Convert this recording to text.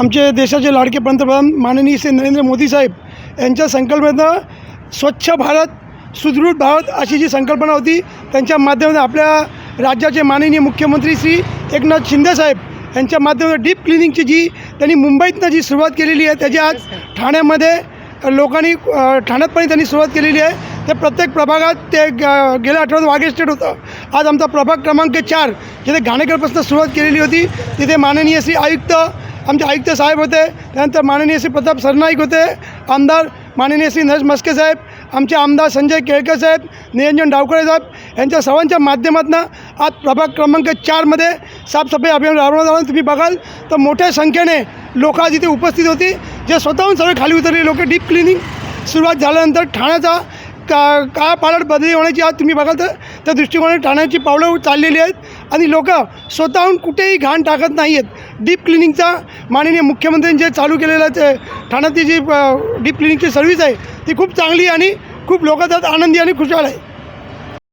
आमचे देशाचे लाडके पंतप्रधान माननीय श्री नरेंद्र मोदी साहेब यांच्या संकल्पनेनं स्वच्छ भारत सुदृढ भारत अशी जी संकल्पना होती त्यांच्या माध्यमातून आपल्या राज्याचे माननीय मुख्यमंत्री श्री एकनाथ शिंदेसाहेब यांच्या माध्यमातून डीप क्लिनिंगची जी त्यांनी मुंबईतनं जी सुरुवात केलेली आहे त्याची आज ठाण्यामध्ये लोकांनी ठाण्यातपणे ठाण्यात पण त्यांनी सुरुवात केलेली आहे. ते प्रत्येक प्रभागात ते ग- गेल्या आठवड्यात वाघे स्टेट होतं. आज आमचा प्रभाग क्रमांक चार जिथे घाणेकरपासून सुरुवात केलेली होती तिथे माननीय श्री आयुक्त आमचे आयुक्त साहेब होते त्यानंतर माननीय श्री प्रताप सरनाईक होते आमदार माननीय श्री नरेश मस्के साहेब आमचे आमदार संजय केळकर साहेब निरंजन डावकळे साहेब यांच्या सर्वांच्या माध्यमातून आज प्रभाग क्रमांक चारमध्ये साफसफाई अभियान राबवण्यात आलं. तुम्ही बघाल तर मोठ्या संख्येने लोक आज इथे उपस्थित होती जे स्वतःहून सगळे खाली उतरले लोक डीप क्लिनिंग सुरुवात झाल्यानंतर ठाण्याचा का काळा बदली होण्याची आज तुम्ही बघाल तर त्या दृष्टिकोनाने ठाण्याची पावलं चाललेली आहेत. आणि लोक स्वतःहून कुठेही घाण टाकत नाही आहेत डीप क्लिनिंगचा माननीय मुख्यमंत्र्यांनी जे चालू केलेलं ते जी डीप क्लिनिंगची सर्व्हिस आहे ती खूप चांगली आणि खूप लोक त्यात आनंदी आणि खुशाल आहे.